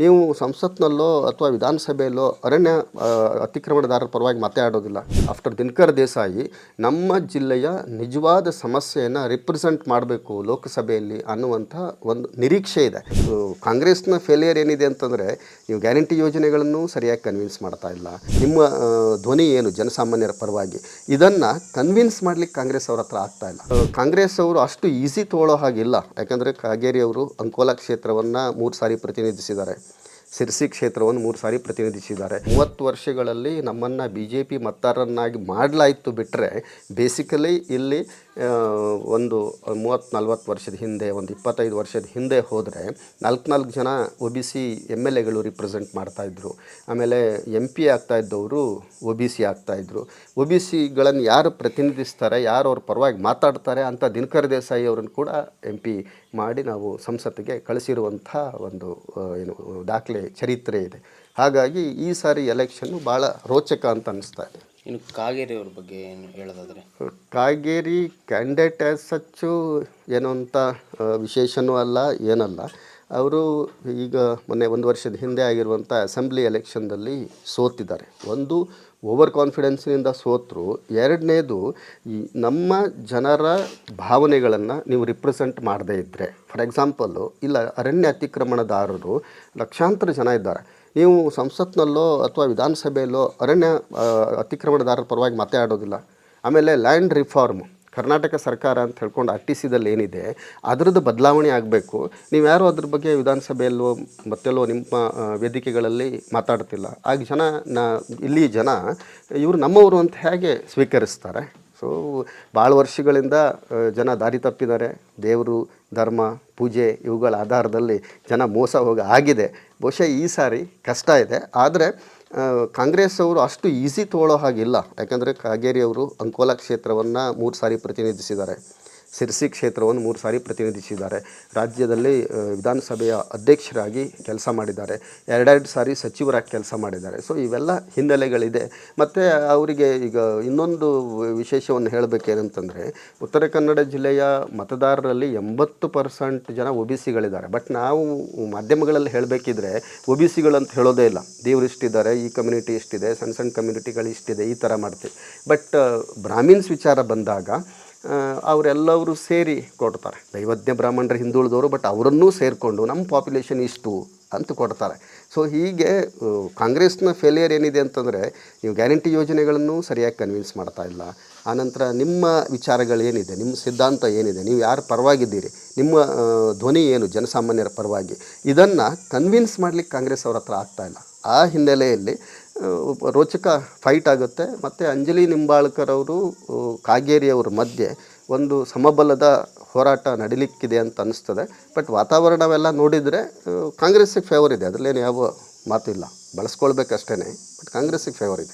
ನೀವು ಸಂಸತ್ನಲ್ಲೋ ಅಥವಾ ವಿಧಾನಸಭೆಯಲ್ಲೋ ಅರಣ್ಯ ಅತಿಕ್ರಮಣದಾರರ ಪರವಾಗಿ ಮಾತಾಡೋದಿಲ್ಲ. ಆಫ್ಟರ್ ದಿನಕರ್ ದೇಸಾಯಿ ನಮ್ಮ ಜಿಲ್ಲೆಯ ನಿಜವಾದ ಸಮಸ್ಯೆಯನ್ನು ರಿಪ್ರೆಸೆಂಟ್ ಮಾಡಬೇಕು ಲೋಕಸಭೆಯಲ್ಲಿ ಅನ್ನುವಂಥ ಒಂದು ನಿರೀಕ್ಷೆ ಇದೆ. ಕಾಂಗ್ರೆಸ್ನ ಫೇಲಿಯರ್ ಏನಿದೆ ಅಂತಂದರೆ, ನೀವು ಗ್ಯಾರಂಟಿ ಯೋಜನೆಗಳನ್ನು ಸರಿಯಾಗಿ ಕನ್ವಿನ್ಸ್ ಮಾಡ್ತಾ ಇಲ್ಲ. ನಿಮ್ಮ ಧ್ವನಿ ಏನು ಜನಸಾಮಾನ್ಯರ ಪರವಾಗಿ? ಇದನ್ನು ಕನ್ವಿನ್ಸ್ ಮಾಡಲಿಕ್ಕೆ ಕಾಂಗ್ರೆಸ್ ಅವ್ರ ಹತ್ರ ಆಗ್ತಾ ಇಲ್ಲ. ಕಾಂಗ್ರೆಸ್ ಅವರು ಅಷ್ಟು ಈಸಿ ತಗೊಳ್ಳೋ ಹಾಗಿಲ್ಲ. ಯಾಕಂದರೆ ಕಾಗೇರಿ ಅವರು ಅಂಕೋಲಾ ಕ್ಷೇತ್ರವನ್ನು ಮೂರು ಸಾರಿ ಪ್ರತಿನಿಧಿಸಿದ್ದಾರೆ. ಸಿರ್ಸಿ ಕ್ಷೇತ್ರವನ್ನು ಮೂರು ಸಾರಿ ಪ್ರತಿನಿಧಿಸಿದ್ದಾರೆ. ಮೂವತ್ತು ವರ್ಷಗಳಲ್ಲಿ ನಮ್ಮನ್ನು ಬಿ ಜೆ ಪಿ ಮತದಾರರನ್ನಾಗಿ ಮಾಡಲಾಯಿತು ಬಿಟ್ಟರೆ ಬೇಸಿಕಲಿ ಇಲ್ಲಿ ಒಂದು, ಮೂವತ್ತು, ನಲ್ವತ್ತು ವರ್ಷದ ಹಿಂದೆ, ಒಂದು ಇಪ್ಪತ್ತೈದು ವರ್ಷದ ಹಿಂದೆ ಹೋದರೆ ನಾಲ್ಕು ನಾಲ್ಕು ಜನ O B C M L ಎಗಳು ರಿಪ್ರೆಸೆಂಟ್ ಮಾಡ್ತಾಯಿದ್ರು ಆಮೇಲೆ ಎಂ ಪಿ ಆಗ್ತಾಯಿದ್ದವರು ಒ ಬಿ ಸಿ ಆಗ್ತಾಯಿದ್ರು ಒ ಬಿ ಸಿಗಳನ್ನು ಯಾರು ಪ್ರತಿನಿಧಿಸ್ತಾರೆ, ಯಾರು ಅವ್ರ ಪರವಾಗಿ ಮಾತಾಡ್ತಾರೆ ಅಂತ ದಿನಕರ್ ದೇಸಾಯಿ ಅವರನ್ನು ಕೂಡ ಎಂ ಪಿ ಮಾಡಿ ನಾವು ಸಂಸತ್ತಿಗೆ ಕಳಿಸಿರುವಂಥ ಒಂದು ಏನು, ದಾಖಲೆ ಚರಿತ್ರೆ ಇದೆ. ಹಾಗಾಗಿ ಈ ಸಾರಿ ಎಲೆಕ್ಷನ್ನು ಭಾಳ ರೋಚಕ ಅಂತ ಅನ್ನಿಸ್ತಾ ಇದೆ. ಇನ್ನು ಕಾಗೇರಿ ಅವ್ರ ಬಗ್ಗೆ ಏನು ಹೇಳೋದಾದ್ರೆ? ಕಾಗೇರಿ ಕ್ಯಾಂಡಿಡೇಟ್ ಆ್ಯಸ್ ಸಚ್ಚು ಏನು ಅಂತ ವಿಶೇಷನೂ ಅಲ್ಲ, ಏನಲ್ಲ. ಅವರು ಈಗ ಮೊನ್ನೆ ಒಂದು ವರ್ಷದ ಹಿಂದೆ ಆಗಿರುವಂಥ ಅಸೆಂಬ್ಲಿ ಎಲೆಕ್ಷನ್ದಲ್ಲಿ ಸೋತಿದ್ದಾರೆ. ಒಂದು, ಓವರ್ ಕಾನ್ಫಿಡೆನ್ಸ್ನಿಂದ ಸೋತರು. ಎರಡನೇದು ನಮ್ಮ ಜನರ ಭಾವನೆಗಳನ್ನು ನೀವು ರಿಪ್ರೆಸೆಂಟ್ ಮಾಡದೇ ಇದ್ದರೆ ಫಾರ್ ಎಕ್ಸಾಂಪಲ್ಲು, ಇಲ್ಲ ಅರಣ್ಯ ಅತಿಕ್ರಮಣದಾರರು ಲಕ್ಷಾಂತರ ಜನ ಇದ್ದಾರೆ. ನೀವು ಸಂಸತ್ನಲ್ಲೋ ಅಥವಾ ವಿಧಾನಸಭೆಯಲ್ಲೋ ಅರಣ್ಯ ಅತಿಕ್ರಮಣದಾರರ ಪರವಾಗಿ ಮಾತಾಡೋದಿಲ್ಲ ಆಮೇಲೆ ಲ್ಯಾಂಡ್ ರಿಫಾರ್ಮ್, ಕರ್ನಾಟಕ ಸರ್ಕಾರ ಅಂತ ಹೇಳ್ಕೊಂಡು ಆರ್ ಟಿ ಸಿದಲ್ಲಿ ಏನಿದೆ, ಅದರದ್ದು ಬದಲಾವಣೆ ಆಗಬೇಕು. ನೀವು ಯಾರು ಅದ್ರ ಬಗ್ಗೆ ವಿಧಾನಸಭೆಯಲ್ಲೋ ಮತ್ತೆಲ್ಲೋ ನಿಮ್ಮ ವೇದಿಕೆಗಳಲ್ಲಿ ಮಾತಾಡ್ತಿಲ್ಲ. ಆಗ ಜನ ನಾ, ಇಲ್ಲಿ ಜನ ಇವರು ನಮ್ಮವರು ಅಂತ ಹೇಗೆ ಸ್ವೀಕರಿಸ್ತಾರೆ? ಸೊ, ಭಾಳ ವರ್ಷಗಳಿಂದ ಜನ ದಾರಿ ತಪ್ಪಿದ್ದಾರೆ. ದೇವರು, ಧರ್ಮ, ಪೂಜೆ ಇವುಗಳ ಆಧಾರದಲ್ಲಿ ಜನ ಮೋಸ ಹೋಗಿ ಆಗಿದೆ. ಬಹುಶಃ ಈ ಸಾರಿ ಕಷ್ಟ ಇದೆ. ಆದರೆ ಕಾಂಗ್ರೆಸ್ ಅವರು ಅಷ್ಟು ಈಸಿ ತೊಗೊಳ್ಳೋ ಹಾಗಿಲ್ಲ. ಯಾಕಂದರೆ ಕಾಗೇರಿ ಅವರು ಅಂಕೋಲಾ ಕ್ಷೇತ್ರವನ್ನು ಮೂರು ಸಾರಿ ಪ್ರತಿನಿಧಿಸಿದ್ದಾರೆ. ಸಿರ್ಸಿ ಕ್ಷೇತ್ರವನ್ನು ಮೂರು ಸಾರಿ ಪ್ರತಿನಿಧಿಸಿದ್ದಾರೆ. ರಾಜ್ಯದಲ್ಲಿ ವಿಧಾನಸಭೆಯ ಅಧ್ಯಕ್ಷರಾಗಿ ಕೆಲಸ ಮಾಡಿದ್ದಾರೆ. ಎರಡೆರಡು ಸಾರಿ ಸಚಿವರಾಗಿ ಕೆಲಸ ಮಾಡಿದ್ದಾರೆ. ಸೊ, ಇವೆಲ್ಲ ಹಿನ್ನೆಲೆಗಳಿದೆ. ಮತ್ತು ಅವರಿಗೆ ಈಗ ಇನ್ನೊಂದು ವಿಶೇಷವನ್ನು ಹೇಳಬೇಕೇನಂತಂದರೆ, ಉತ್ತರ ಕನ್ನಡ ಜಿಲ್ಲೆಯ ಮತದಾರರಲ್ಲಿ ಎಂಬತ್ತು ಪರ್ಸೆಂಟ್ ಜನ ಒ ಬಿ ಸಿಗಳಿದ್ದಾರೆ. ಬಟ್ ನಾವು ಮಾಧ್ಯಮಗಳಲ್ಲಿ ಹೇಳಬೇಕಿದ್ರೆ, ಒ ಬಿ ಸಿಗಳಂತ ಹೇಳೋದೇ ಇಲ್ಲ. ದೇವರು ಇಷ್ಟಿದ್ದಾರೆ, ಈ ಕಮ್ಯುನಿಟಿ ಇಷ್ಟಿದೆ, ಸಣ್ಣ ಸಣ್ಣ ಕಮ್ಯುನಿಟಿಗಳು ಇಷ್ಟಿದೆ, ಈ ಥರ ಮಾಡ್ತೀವಿ. ಬಟ್ ಬ್ರಾಹ್ಮಿನ್ಸ್ ವಿಚಾರ ಬಂದಾಗ ಅವರೆಲ್ಲವರು ಸೇರಿ ಕೊಡ್ತಾರೆ. ದೈವಜ್ಞ ಬ್ರಾಹ್ಮಣರು ಹಿಂದುಳಿದವರು ಬಟ್ ಅವರನ್ನೂ ಸೇರಿಕೊಂಡು ನಮ್ಮ ಪಾಪ್ಯುಲೇಷನ್ ಇಷ್ಟು ಅಂತ ಕೊಡ್ತಾರೆ. ಸೊ ಹೀಗೆ ಕಾಂಗ್ರೆಸ್ನ ಫೇಲಿಯರ್ ಏನಿದೆ ಅಂತಂದರೆ, ನೀವು ಗ್ಯಾರಂಟಿ ಯೋಜನೆಗಳನ್ನು ಸರಿಯಾಗಿ ಕನ್ವಿನ್ಸ್ ಮಾಡ್ತಾ ಇಲ್ಲ. ಆನಂತರ ನಿಮ್ಮ ವಿಚಾರಗಳೇನಿದೆ ನಿಮ್ಮ ಸಿದ್ಧಾಂತ ಏನಿದೆ, ನೀವು ಯಾರು ಪರವಾಗಿದ್ದೀರಿ, ನಿಮ್ಮ ಧ್ವನಿ ಏನು ಜನಸಾಮಾನ್ಯರ ಪರವಾಗಿ, ಇದನ್ನು ಕನ್ವಿನ್ಸ್ ಮಾಡಲಿಕ್ಕೆ ಕಾಂಗ್ರೆಸ್ ಅವ್ರ ಹತ್ರ ಆಗ್ತಾಯಿಲ್ಲ ಆ ಹಿನ್ನೆಲೆಯಲ್ಲಿ ರೋಚಕ ಫೈಟ್ ಆಗುತ್ತೆ. ಮತ್ತು ಅಂಜಲಿ ನಿಂಬಾಳ್ಕರ್ ಅವರು ಕಾಗೇರಿಯವ್ರ ಮಧ್ಯೆ ಒಂದು ಸಮಬಲದ ಹೋರಾಟ ನಡಿಲಿಕ್ಕಿದೆ ಅಂತ ಅನ್ನಿಸ್ತದೆ ಬಟ್ ವಾತಾವರಣವೆಲ್ಲ ನೋಡಿದರೆ ಕಾಂಗ್ರೆಸ್ಸಿಗೆ ಫೇವರ್ ಇದೆ. ಅದರಲ್ಲೇನು ಯಾವ ಮಾತಿಲ್ಲ. ಬಳಸ್ಕೊಳ್ಬೇಕಷ್ಟೇ ಬಟ್ ಕಾಂಗ್ರೆಸ್ಸಿಗೆ ಫೇವರ್ ಇದೆ.